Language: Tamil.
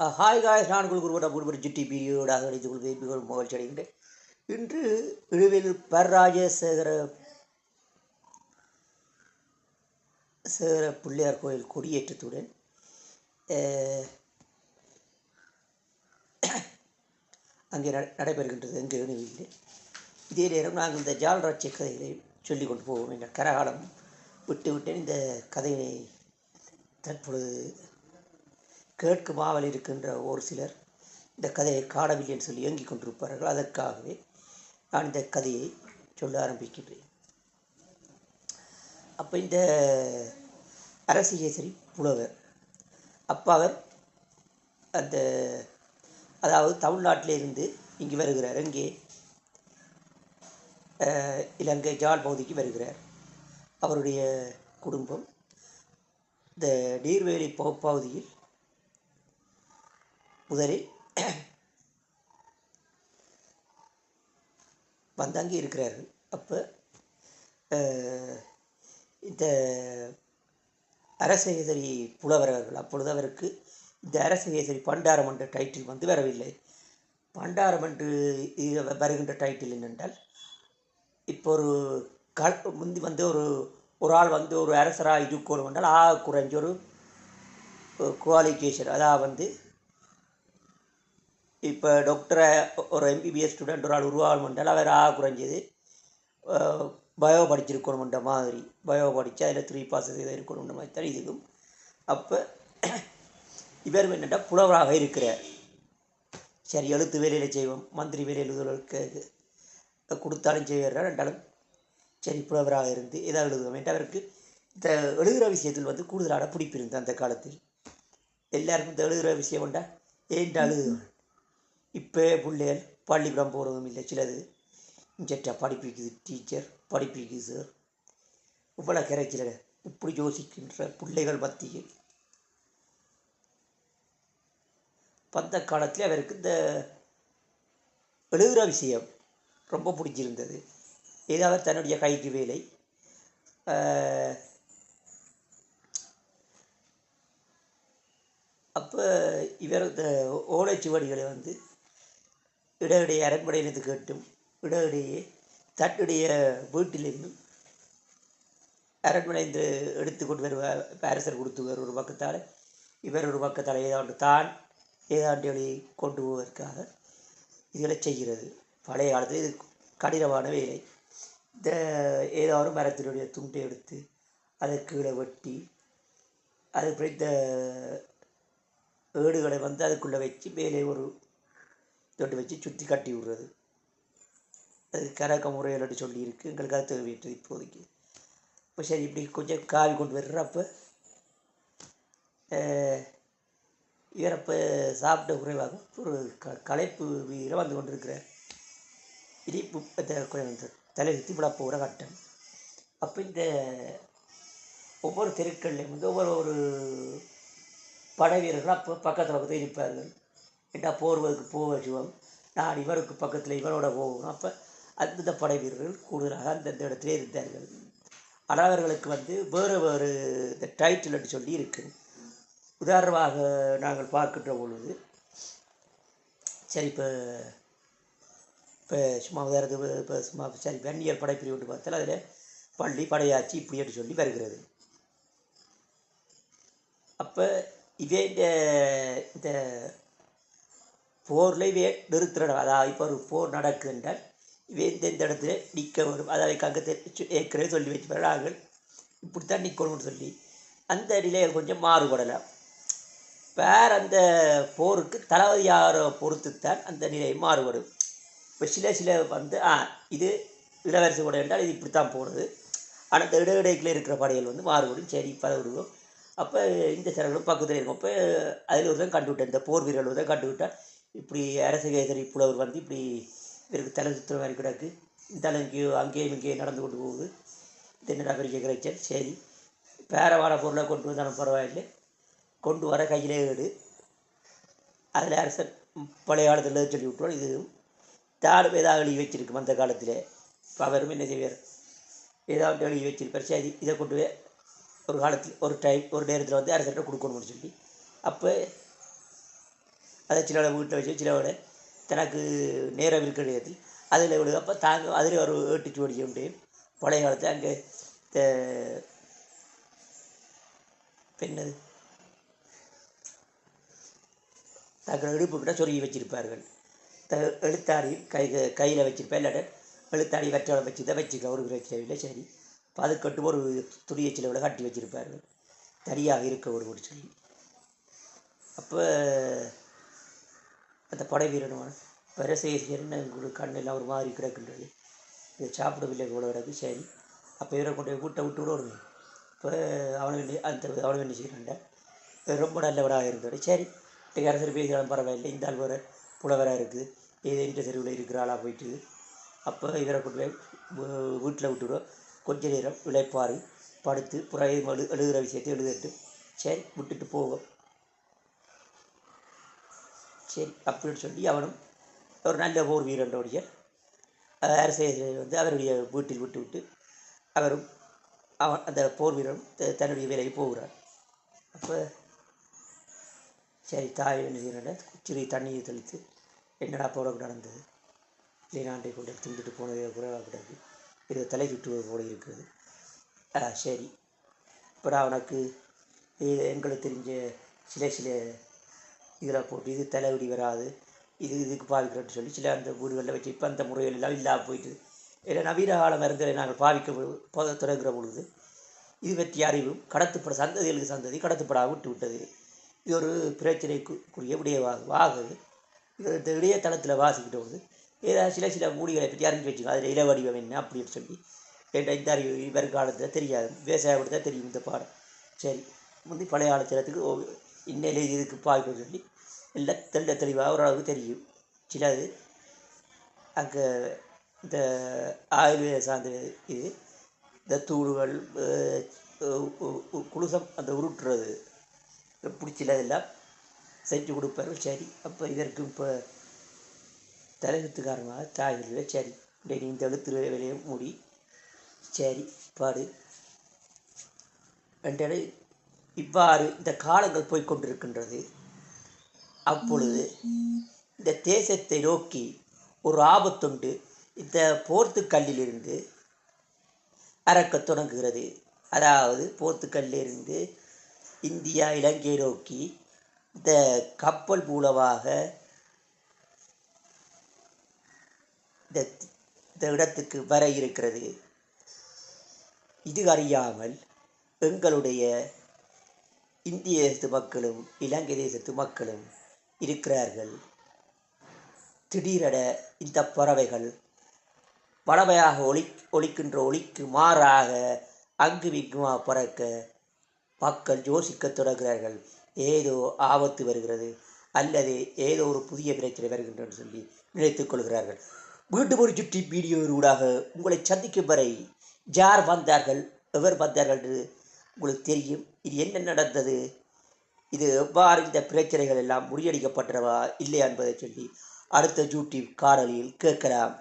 ஹாய் காய்ஸ் நான் உங்களுக்கு ஒரு புதுபடி ஜிட்டி பிரியோடாக அழைத்துக் கொள்வேன் மிகவும் மகிழ்ச்சி அடைகின்றேன். இன்று இழுவில் பரராஜசேகர சேகர பிள்ளையார் கோயில் கொடியேற்றத்துடன் அங்கே நடைபெறுகின்றது. எங்கள் இல்லை. இதே நேரம் நாங்கள் இந்த ஜால்ராட்சிய கதைகளை சொல்லிக் கொண்டு போவோம். எங்கள் கரகாலம் விட்டு விட்டேன். இந்த கதையினை தற்பொழுது கேட்கும் இருக்கின்ற ஒரு சிலர் இந்த கதையை காணவில்லை என்று சொல்லி இயங்கிக் கொண்டிருப்பார்கள். அதற்காகவே நான் இந்த கதையை சொல்ல ஆரம்பிக்கின்றேன். அப்போ இந்த அரசியேசரி புலவர் அப்போ அவர் அந்த அதாவது தமிழ்நாட்டிலிருந்து இங்கே இங்கு வருகிறார். இங்கே இலங்கை ஜாழ் பகுதிக்கு வருகிறார். அவருடைய குடும்பம் இந்த நீர்வேலி பகுதியில் முதலில் வந்து இருக்கிறார்கள். அப்போ இந்த அரச அரசகேசரி புலவரவர்கள் அப்பொழுது அவருக்கு இந்த அரசகேசரி பண்டாரம் என்ற டைட்டில் வந்து வரவில்லை. பண்டாரம் என்று இது வருகின்ற டைட்டில் என்னென்றால் இப்போ ஒரு க முந்தி வந்து ஒரு ஒரு ஆள் வந்து ஒரு அரசராக இருக்கணும் என்றால் ஆக குறைஞ்ச ஒரு குவாலிஃபிகேஷன் அதாவது வந்து இப்போ டாக்டரை ஒரு எம்பிபிஎஸ் ஸ்டூடெண்ட் ஒரு ஆள் உருவாகணும் என்றால் அவர் ஆக குறைஞ்சது பயோ படிச்சிருக்கணுன்ற மாதிரி. பயோ படித்து அதில் த்ரீ பாஸ் இதை இருக்கணுன்ற மாதிரி தான் இதுக்கும் அப்போ இவர் என்னென்னா புலவராக இருக்கிறார். சரி எழுத்து வேலையில் செய்வோம் மந்திரி வேலையில் எழுதுவதற்கு கொடுத்தாலும் செய்வார் ரெண்டாலும் சரி புலவராக இருந்து ஏதாவது எழுதுவோம் என்று அவருக்கு இந்த எழுதுகிற விஷயத்தில் வந்து கூடுதலான பிடிப்பு இருந்தது அந்த காலத்தில். எல்லாருக்கும் இந்த எழுதுகிற விஷயம் உண்டா ஏன்டா எழுதுவேன் இப்போ பிள்ளைகள் பள்ளிக்கூடம் போகிறதும் இல்லை. சிலது இஞ்சட்டா படிப்பிக்குது டீச்சர் படிப்பிக்குது சார் இவ்வளோ கரைச்சில இப்படி யோசிக்கின்ற பிள்ளைகள் மத்தியில். பந்த காலத்தில் அவருக்கு இந்த எழுதுகிற விஷயம் ரொம்ப பிடிச்சிருந்தது. ஏதாவது தன்னுடைய கைக்கு வேலை அப்போ இவர் இந்த ஓலைச்சுவடிகளை வந்து இடையிடையே அரண்மனையிலிருந்து கேட்டும். இடையிடையே தன்னுடைய வீட்டிலிருந்தும் அரண்மனைந்து எடுத்து கொண்டு வருவார் பேரசர் கொடுத்துவார் ஒரு பக்கத்தால் இவர் ஒரு பக்கத்தால் ஏதாண்டு தான் ஏதாண்டு கொண்டு போவதற்காக இதுகளை செய்கிறது. பழைய காலத்தில் இது கடினமான வேலை. இந்த ஏதோ மரத்தினுடைய துண்டை எடுத்து அதை கீழே வெட்டி அதுக்கப்புறம் இந்த ஏடுகளை வந்து அதுக்குள்ளே வச்சு மேலே ஒரு தொட்டு வச்சு சுற்றி கட்டி விடுறது. அது கரக்க முறையில் சொல்லியிருக்கு. எங்களுக்கு அது தேவையற்றது இப்போதைக்கு. இப்போ சரி இப்படி கொஞ்சம் காவி கொண்டு வர்றப்போ இவர் அப்போ சாப்பிட்ட குறைவாக ஒரு க களைப்பு வீர வந்து கொண்டிருக்கிறார். இடிப்பு அந்த கொஞ்சம் தலை சுற்றி விட போகிற கட்டம். அப்போ இந்த ஒவ்வொரு தெருக்கள்லையும் வந்து ஒவ்வொரு ஒரு படை வீரர்கள் அப்போ பக்கத்தில் பக்கத்தில் இருப்பார்கள் ஏண்டா போர்வதற்கு போக சிவம் நான் இவருக்கு பக்கத்தில் இவரோட போகணும் அப்போ அந்த படை வீரர்கள் கூடுதலாக அந்தந்த இடத்துல இருந்தார்கள். ஆனால் அவர்களுக்கு வந்து வேறு வேறு இந்த டைட்டில் என்று சொல்லி இருக்குது உதாரணமாக நாங்கள் பார்க்கின்ற பொழுது சரி இப்போ இப்போ சும்மா உதாரணத்துக்கு இப்போ சும்மா சரி வன்னியர் படைப்பிரிவு என்று பார்த்தால் அதில் பள்ளி படையாச்சி இப்படி என்று சொல்லி வருகிறது. அப்போ இதே இந்த இந்த போரில் இவே நிறுத்துற அதாவது இப்போ ஒரு போர் நடக்கு என்றால் இவே இந்த இந்த இடத்துல நிற்க வரும் அதாவது கங்கத்தை ஏற்கனவே சொல்லி வச்சு நாங்கள் இப்படித்தான் நிற்கணும்னு சொல்லி அந்த நிலையை கொஞ்சம் மாறுபடலாம். வேறு அந்த போருக்கு தளபதியார பொறுத்து தான் அந்த நிலை மாறுபடும். இப்போ சில சில வந்து ஆ இது இளவரசி கூட என்றால் இது இப்படி தான் போகிறது ஆனால் இந்த இடையிடைக்கில் இருக்கிற படைகள் வந்து மாறுபடும். சரி இப்போ விடுவோம். அப்போ இந்த சிறகுகளும் பக்கத்தில் இருக்கும். அப்போ அதில் ஒரு தான் கண்டுவிட்டேன். இந்த போர் வீரர்கள் தான் கண்டுவிட்டேன். இப்படி அரசகேசரி புலவர் வந்து இப்படி இவருக்கு தலை சுற்றுற மாதிரி கிடக்கு. இந்த இங்கேயோ அங்கேயும் இங்கேயும் நடந்து கொண்டு போகுது. தென்னடா பெரிய கிடைச்சல் சரி. பேரவான பொருளை கொண்டு வந்தாலும் பரவாயில்லை. கொண்டு வர கையிலே ஏடு. அதில் அரசர் பழைய காலத்தில் சொல்லி விட்டோம் இது தாடு ஏதாவது எழுதி வச்சிருக்கும் அந்த காலத்தில். இப்போ அவரும் என்ன செய்வார்? ஏதாவது எழுதி வச்சிருப்பார். சரி இதை கொண்டு போய் ஒரு காலத்தில் ஒரு டைம் ஒரு நேரத்தில் வந்து அரசர்கிட்ட கொடுக்கணும்னு சொல்லி. அப்போ அதை சிலோட வீட்டில் வச்சு சிலோட தனக்கு நேரம் இருக்கிற நேரத்தில் அதில் விடுது அப்போ தாங்க அதில் ஒரு ஏட்டுச்சுவடி உண்டு. பழைய காலத்தில் அங்கே பெண்ணது தங்கள் இடுப்பு கிட்ட சொருகி வச்சிருப்பார்கள். த எழுத்தாடி கை கையில் வச்சிருப்பேன் இல்லாட்ட எழுத்தாடி வெற்றோட வச்சு தான் வச்சுக்கலாம் ஒரு பிரச்சனையில் சரி. பதுக்கட்டும் ஒரு துணியை சிலவில் கட்டி வச்சிருப்பார்கள். தனியாக இருக்க ஒரு ஒரு சொல்லி அப்போ அந்த படை வீரனும் பரசேசியர்னு உங்களுக்கு கண்ணெல்லாம் ஒரு மாதிரி கிடக்குன்றது. இதை சாப்பிடவில்லை கூட கிடக்கு சரி. அப்போ இவரை கொண்டு போய் வீட்டை விட்டு விடணுமே. இப்போ அவனுக்கு அந்த அவனுக்கு என்ன செய்கிறான்டா. ரொம்ப நல்லவராக இருந்தார் சரி. இன்றைக்கு அரசர் பேசுகிறாலும் பரவாயில்லை. இந்த ஆள் வேறு புலவராக இருக்குது. இது இந்த தெருவில் இருக்கிற ஆளாக போயிட்டு அப்போ இவரை கொண்டு போய் வீட்டில் விட்டுவிடுவோம் கொஞ்ச நேரம் விளைப்பாரு. படுத்து புறம் எழு எழுதுகிற விஷயத்தை எழுதிட்டு சரி விட்டுட்டு போவோம் சரி அப்படின்னு சொல்லி அவனும் ஒரு நல்ல போர் வீரனுடைய அரசியல் வந்து அவருடைய வீட்டில் விட்டு விட்டு அவரும் அவன் அந்த போர் வீரரும் தன்னுடைய வேலைக்கு போகிறார். அப்போ சரி தாய் என்ன செய்யறேன் சிறிய தண்ணியை தெளித்து என்னடா போட நடந்தது? லீனாண்டை கொண்டு திண்டுட்டு போனது குறைவாக கிடக்கு இது தலை சுற்றுவது போல இருக்கிறது. ஆ சரி. அப்புறம் அவனுக்கு இது எங்களுக்கு தெரிஞ்ச சில சில இதில் போட்டு இது தலைவலி வராது இது இதுக்கு பாவிக்கிறோன்னு சொல்லி சில அந்த வீடுகளில் வச்சு இப்போ அந்த முறைகள் எல்லாம் இல்லாமல் போயிட்டு இல்லை நவீன கால மருந்துகளை நாங்கள் பாவிக்க தொடங்குகிற பொழுது இது பற்றிய அறிவும் கடத்தப்பட சந்ததிகளுக்கு சந்ததி கடத்தப்பட விட்டு விட்டது. இது ஒரு பிரச்சனைக்குரிய விடயவாக ஆகுது இது இந்த இடையதளத்தில் வாசிக்கிட்ட போது ஏதாவது சில சில மூடிகளை பற்றி அறிஞ்சு வச்சுக்கோ அதில் இல வடிவம் என்ன அப்படின்னு சொல்லி என்கிட்ட இந்த அறிவு வருங்காலத்தில் தெரியாது. விவசாயம் தான் தெரியும் இந்த பாடம். சரி முந்தி பழைய காலத்திலத்துக்கு இன்னையில இதுக்கு பாய்ப்பு சொல்லி எல்லாம் தெள்ள தெளிவாக ஓரளவுக்கு தெரியும். சிலது அங்கே இந்த ஆயுர்வேத சார்ந்த இது. இந்த தூடுகள் குளுசம் அந்த உருட்டுறது. இப்படி சிலதெல்லாம் செஞ்சு கொடுப்பாரு சரி அப்போ இதற்கு இப்போ தலையெழுத்துக்காரமாக தாய்களில் சரி. டெய்லி இந்த எழுத்து வேலையை மூடி. சரி பாடு. ரெண்டரை இவ்வாறு இந்த காலங்கள் போய்கொண்டிருக்கின்றது அப்பொழுது இந்த தேசத்தை நோக்கி ஒரு ஆபத்துண்டு. இந்த போர்த்துக்கல்லிலிருந்து அறக்கத் தொடங்குகிறது. அதாவது போர்த்துக்கல்லிருந்து இந்தியா இலங்கை நோக்கி இந்த கப்பல் மூலமாக இந்த இந்த இடத்துக்கு வர இருக்கிறது. இது அறியாமல் எங்களுடைய இந்திய தேசத்து மக்களும் இலங்கை தேசத்து மக்களும் இருக்கிறார்கள். திடீரென இந்த பறவைகள் பறவையாக ஒளி ஒழிக்கின்ற ஒளிக்கு மாறாக அங்கு விங்குமா பறக்க மக்கள் யோசிக்க தொடங்குகிறார்கள். ஏதோ ஆபத்து வருகிறது அல்லது ஏதோ ஒரு புதிய பிரச்சனை வருகின்றன சொல்லி நினைத்துக் கொள்கிறார்கள். மீண்டும் ஒரு சுற்றி வீடியோவினூடாக உங்களை சந்திக்கும் வரை யார் வந்தார்கள் எவர் வந்தார்கள் என்று உங்களுக்கு தெரியும். இது என்ன நடந்தது? இது எவ்வாறு இந்த பிரச்சனைகள் எல்லாம் முறியடிக்கப்பட்டனவா இல்லையா என்பதை சொல்லி அடுத்த யூடியூப் காணொளியில் கேட்கலாம்.